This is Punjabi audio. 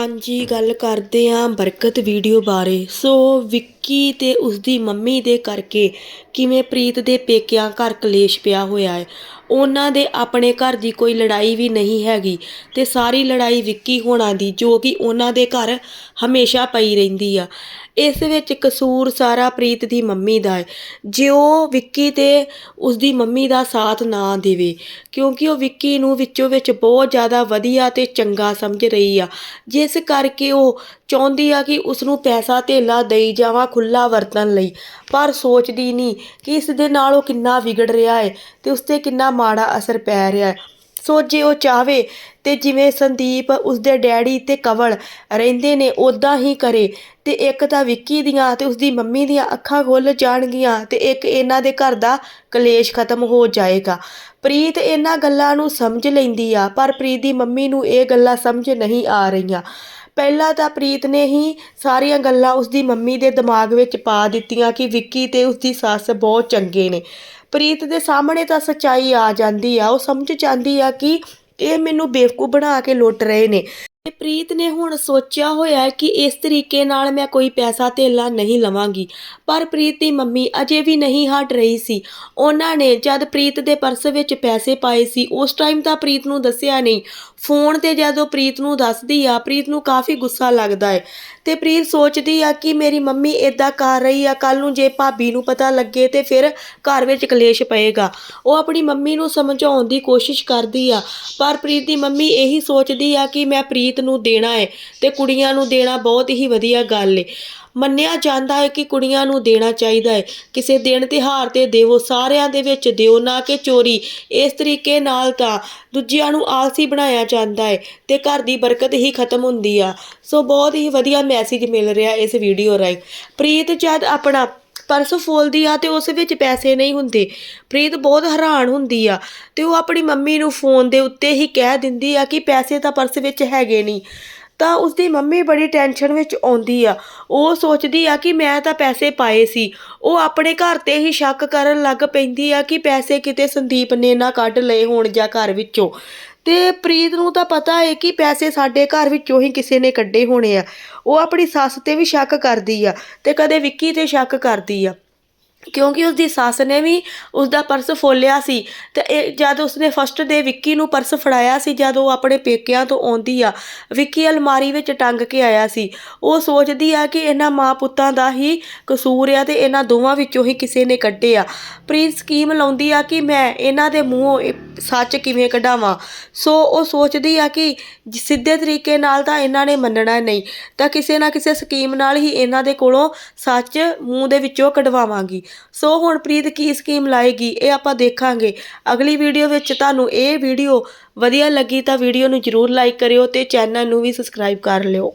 ਹਾਂਜੀ ਗੱਲ ਕਰਦੇ ਹਾਂ ਬਰਕਤ ਵੀਡੀਓ ਬਾਰੇ। ਸੋ ਵਿੱਕੀ ਵਿੱਕੀ ਤੇ ਉਸਦੀ ਮੰਮੀ ਦੇ ਕਰਕੇ ਕਿਵੇਂ ਪ੍ਰੀਤ ਦੇ ਪੇਕਿਆਂ ਘਰ ਕਲੇਸ਼ ਪਿਆ ਹੋਇਆ ਹੈ? ਉਹਨਾਂ ਦੇ ਆਪਣੇ ਘਰ ਦੀ ਕੋਈ ਲੜਾਈ ਵੀ ਨਹੀਂ ਹੈਗੀ ਤੇ ਸਾਰੀ ਲੜਾਈ ਵਿੱਕੀ ਹੋਣਾ ਦੀ, ਜੋ ਕਿ ਉਹਨਾਂ ਦੇ ਘਰ ਹਮੇਸ਼ਾ ਪਈ ਰਹਿੰਦੀ ਆ। ਇਸ ਵਿੱਚ ਕਸੂਰ ਸਾਰਾ ਪ੍ਰੀਤ ਦੀ ਮੰਮੀ ਦਾ ਹੈ। ਜੇ ਉਹ ਵਿੱਕੀ ਤੇ ਉਸਦੀ ਮੰਮੀ ਦਾ ਸਾਥ ਨਾ ਦੇਵੇ, ਕਿਉਂਕਿ ਉਹ ਵਿੱਕੀ ਨੂੰ ਵਿੱਚੋਂ ਵਿੱਚ ਬਹੁਤ ਜ਼ਿਆਦਾ ਵਧੀਆ ਤੇ ਚੰਗਾ ਸਮਝ ਰਹੀ ਆ। ਜਿਸ ਕਰਕੇ ਉਹ ਚਾਹੁੰਦੀ ਆ ਕਿ ਉਸ ਨੂੰ ਪੈਸਾ ਧੇਲਾ ਦੇਈ ਜਾਵਾਂ ਖੁੱਲਾ ਵਰਤਣ ਲਈ। ਪਰ ਸੋਚਦੀ ਨਹੀਂ ਕਿ ਇਸ ਦੇ ਨਾਲ ਉਹ ਕਿੰਨਾ ਵਿਗੜ ਰਿਹਾ ਹੈ ਤੇ ਉਸ ਤੇ ਕਿੰਨਾ ਮਾੜਾ ਅਸਰ ਪੈ ਰਿਹਾ ਹੈ ਸੋ ਜੇ ਉਹ ਚਾਹਵੇ ਤੇ ਜਿਵੇਂ ਸੰਦੀਪ ਉਸਦੇ ਡੈਡੀ ਤੇ ਕਵਲ ਰਹਿੰਦੇ ਨੇ ਉਦਾਂ ਹੀ ਕਰੇ ਤੇ ਇੱਕ ਤਾਂ ਵਿੱਕੀ ਦੀਆਂ ਤੇ ਉਸਦੀ ਮੰਮੀ ਦੀਆਂ ਅੱਖਾਂ ਖੁੱਲ ਜਾਣਗੀਆਂ ਤੇ ਇੱਕ ਇਹਨਾਂ ਦੇ ਘਰ ਦਾ ਕਲੇਸ਼ ਖਤਮ ਹੋ ਜਾਏਗਾ। ਪ੍ਰੀਤ ਇਹਨਾਂ ਗੱਲਾਂ ਨੂੰ ਸਮਝ ਲੈਂਦੀ ਆ, ਪਰ ਪ੍ਰੀਤ ਦੀ ਮੰਮੀ ਨੂੰ ਇਹ ਗੱਲਾਂ ਸਮਝ ਨਹੀਂ ਆ ਰਹੀਆਂ। ਪਹਿਲਾਂ ਤਾਂ ਪ੍ਰੀਤ ਨੇ ਹੀ ਸਾਰੀਆਂ ਗੱਲਾਂ ਉਸਦੀ ਮੰਮੀ ਦੇ ਦਿਮਾਗ ਵਿੱਚ ਪਾ ਦਿੱਤੀਆਂ ਕਿ ਵਿੱਕੀ ਤੇ ਉਸਦੀ ਸੱਸ ਬਹੁਤ ਚੰਗੇ ਨੇ। ਪ੍ਰੀਤ ਦੇ ਸਾਹਮਣੇ ਤਾਂ ਸੱਚਾਈ ਆ ਜਾਂਦੀ ਆ। ਉਹ ਸਮਝ ਜਾਂਦੀ ਆ ਕਿ ਇਹ ਮੈਨੂੰ ਬੇਵਕੂਫ ਬਣਾ ਕੇ ਲੁੱਟ ਰਹੇ ਨੇ। ਤੇ ਪ੍ਰੀਤ ਨੇ ਹੁਣ ਸੋਚਿਆ ਹੋਇਆ ਕਿ ਇਸ ਤਰੀਕੇ ਨਾਲ ਮੈਂ ਕੋਈ ਪੈਸਾ ਧੇਲਾ ਨਹੀਂ ਲਵਾਂਗੀ। ਪਰ ਪ੍ਰੀਤ ਦੀ ਮੰਮੀ ਅਜੇ ਵੀ ਨਹੀਂ ਹਟ ਰਹੀ ਸੀ। ਉਹਨਾਂ ਨੇ ਜਦ ਪ੍ਰੀਤ ਦੇ ਪਰਸ ਵਿੱਚ ਪੈਸੇ ਪਾਏ ਸੀ, ਉਸ ਟਾਈਮ ਤਾਂ ਪ੍ਰੀਤ ਨੂੰ ਦੱਸਿਆ ਨਹੀਂ। ਫੋਨ ਤੇ ਜਦੋਂ ਪ੍ਰੀਤ ਨੂੰ ਦੱਸਦੀ ਆ, ਪ੍ਰੀਤ ਨੂੰ ਕਾਫੀ ਗੁੱਸਾ ਲੱਗਦਾ ਹੈ ਤੇ ਪ੍ਰੀਤ ਸੋਚਦੀ ਆ ਕਿ ਮੇਰੀ ਮੰਮੀ ਇਦਾਂ ਕਰ ਰਹੀ ਆ ਕੱਲ ਨੂੰ ਜੇ ਭਾਬੀ ਨੂੰ ਪਤਾ ਲੱਗੇ ਤੇ ਫਿਰ ਘਰ ਵਿੱਚ ਕਲੇਸ਼ ਪਏਗਾ। ਉਹ ਆਪਣੀ ਮੰਮੀ ਨੂੰ ਸਮਝਾਉਣ ਦੀ ਕੋਸ਼ਿਸ਼ ਕਰਦੀ ਆ, ਪਰ ਪ੍ਰੀਤ ਦੀ ਮੰਮੀ ਇਹੀ ਸੋਚਦੀ ਆ ਕਿ ਮੈਂ ਪ੍ਰੀਤ ਨੂੰ ਦੇਣਾ ਹੈ ਤੇ ਕੁੜੀਆਂ ਨੂੰ ਦੇਣਾ ਬਹੁਤ ਹੀ ਵਧੀਆ ਗੱਲ ਏ। ਮੰਨਿਆ ਜਾਂਦਾ ਹੈ ਕਿ ਕੁੜੀਆਂ ਨੂੰ ਦੇਣਾ ਚਾਹੀਦਾ ਹੈ ਕਿਸੇ ਦਿਨ ਤਿਉਹਾਰ ਤੇ ਦੇਵੋ, ਸਾਰਿਆਂ ਦੇ ਵਿੱਚ ਦਿਓ, ਨਾ ਕਿ ਚੋਰੀ। ਇਸ ਤਰੀਕੇ ਨਾਲ ਤਾਂ ਦੂਜਿਆਂ ਨੂੰ ਆਲਸੀ ਬਣਾਇਆ ਜਾਂਦਾ ਹੈ ਤੇ ਘਰ ਦੀ ਬਰਕਤ ਹੀ ਖਤਮ ਹੁੰਦੀ ਆ। ਸੋ ਬਹੁਤ ਹੀ ਵਧੀਆ ਮੈਸੇਜ ਮਿਲ ਰਿਹਾ ਇਸ ਵੀਡੀਓ ਰਾਹੀਂ। ਪ੍ਰੀਤ ਜਦ ਆਪਣਾ ਪਰਸ ਫੋਲਦੀ ਆ ਤੇ ਉਸ ਵਿੱਚ ਪੈਸੇ ਨਹੀਂ ਹੁੰਦੇ। ਪ੍ਰੀਤ ਬਹੁਤ ਹੈਰਾਨ ਹੁੰਦੀ ਆ ਤੇ ਉਹ ਆਪਣੀ ਮੰਮੀ ਨੂੰ ਫੋਨ ਦੇ ਉੱਤੇ ਹੀ ਕਹਿ ਦਿੰਦੀ ਆ ਕਿ ਪੈਸੇ ਤਾਂ ਪਰਸ ਵਿੱਚ ਹੈਗੇ ਨਹੀਂ। ਤਾਂ ਉਸਦੀ ਮੰਮੀ ਬੜੀ ਟੈਨਸ਼ਨ ਵਿੱਚ ਆਉਂਦੀ ਆ। ਉਹ ਸੋਚਦੀ ਆ ਕਿ ਮੈਂ ਤਾਂ ਪੈਸੇ ਪਾਏ ਸੀ। ਉਹ ਆਪਣੇ ਘਰ ਤੇ ਹੀ ਸ਼ੱਕ ਕਰਨ ਲੱਗ ਪੈਂਦੀ ਆ ਕਿ ਪੈਸੇ ਕਿਤੇ ਸੰਦੀਪ ਨੇ ਨਾ ਕੱਢ ਲਏ ਹੋਣ ਜਾਂ ਘਰ ਵਿੱਚੋਂ। ਤੇ ਪ੍ਰੀਤ ਨੂੰ ਤਾਂ ਪਤਾ ਹੈ ਕਿ ਪੈਸੇ ਸਾਡੇ ਘਰ ਵਿੱਚੋਂ ਹੀ ਕਿਸੇ ਨੇ ਕੱਢੇ ਹੋਣੇ ਆ। ਉਹ ਆਪਣੀ ਸੱਸ ਤੇ ਵੀ ਸ਼ੱਕ ਕਰਦੀ ਆ ਤੇ ਕਦੇ ਵਿੱਕੀ ਤੇ ਸ਼ੱਕ ਕਰਦੀ ਆ। ਕਿਉਂਕਿ ਉਸਦੀ ਸੱਸ ਨੇ ਵੀ ਉਸਦਾ ਪਰਸ ਫੋਲਿਆ ਸੀ ਤੇ ਇਹ ਜਦ ਉਸਨੇ ਫਸਟ ਦੇ ਵਿੱਕੀ ਨੂੰ ਪਰਸ ਫੜਾਇਆ ਸੀ, ਜਦ ਉਹ ਆਪਣੇ ਪੇਕਿਆਂ ਤੋਂ ਆਉਂਦੀ ਆ, ਵਿੱਕੀ ਅਲਮਾਰੀ ਵਿੱਚ ਟੰਗ ਕੇ ਆਇਆ ਸੀ। ਉਹ ਸੋਚਦੀ ਆ ਕਿ ਇਹਨਾਂ ਮਾਂ ਪੁੱਤਾਂ ਦਾ ਹੀ ਕਸੂਰ ਆ ਤੇ ਇਹਨਾਂ ਦੋਵਾਂ ਵਿੱਚੋਂ ਹੀ ਕਿਸੇ ਨੇ ਕੱਢੇ ਆ। ਪ੍ਰੀਤ ਸਕੀਮ ਲਾਉਂਦੀ ਆ ਕਿ ਮੈਂ ਇਹਨਾਂ ਦੇ ਮੂੰਹੋਂ ਇਹ ਸੱਚ ਕਿਵੇਂ ਕਢਾਵਾਂ? ਸੋ ਉਹ ਸੋਚਦੀ ਆ ਕਿ ਸਿੱਧੇ ਤਰੀਕੇ ਨਾਲ ਤਾਂ ਇਹਨਾਂ ਨੇ ਮੰਨਣਾ ਨਹੀਂ, ਤਾਂ ਕਿਸੇ ਨਾ ਕਿਸੇ ਸਕੀਮ ਨਾਲ ਹੀ ਇਹਨਾਂ ਦੇ ਕੋਲੋਂ ਸੱਚ ਮੂੰਹ ਦੇ ਵਿੱਚੋਂ ਕਢਵਾਵਾਂਗੀ। ਸੋ ਹੁਣ ਪ੍ਰੀਤ ਕੀ ਸਕੀਮ ਲਾਏਗੀ, ਇਹ ਆਪਾਂ ਦੇਖਾਂਗੇ। ਅਗਲੀ ਵੀਡੀਓ ਵਿੱਚ ਤੁਹਾਨੂੰ ਇਹ ਵੀਡੀਓ ਵਧੀਆ ਲੱਗੀ ਤਾਂ ਵੀਡੀਓ ਨੂੰ ਜਰੂਰ ਲਾਈਕ ਕਰਿਓ ਤੇ ਚੈਨਲ ਨੂੰ ਵੀ ਸਬਸਕ੍ਰਾਈਬ ਕਰ ਲਿਓ।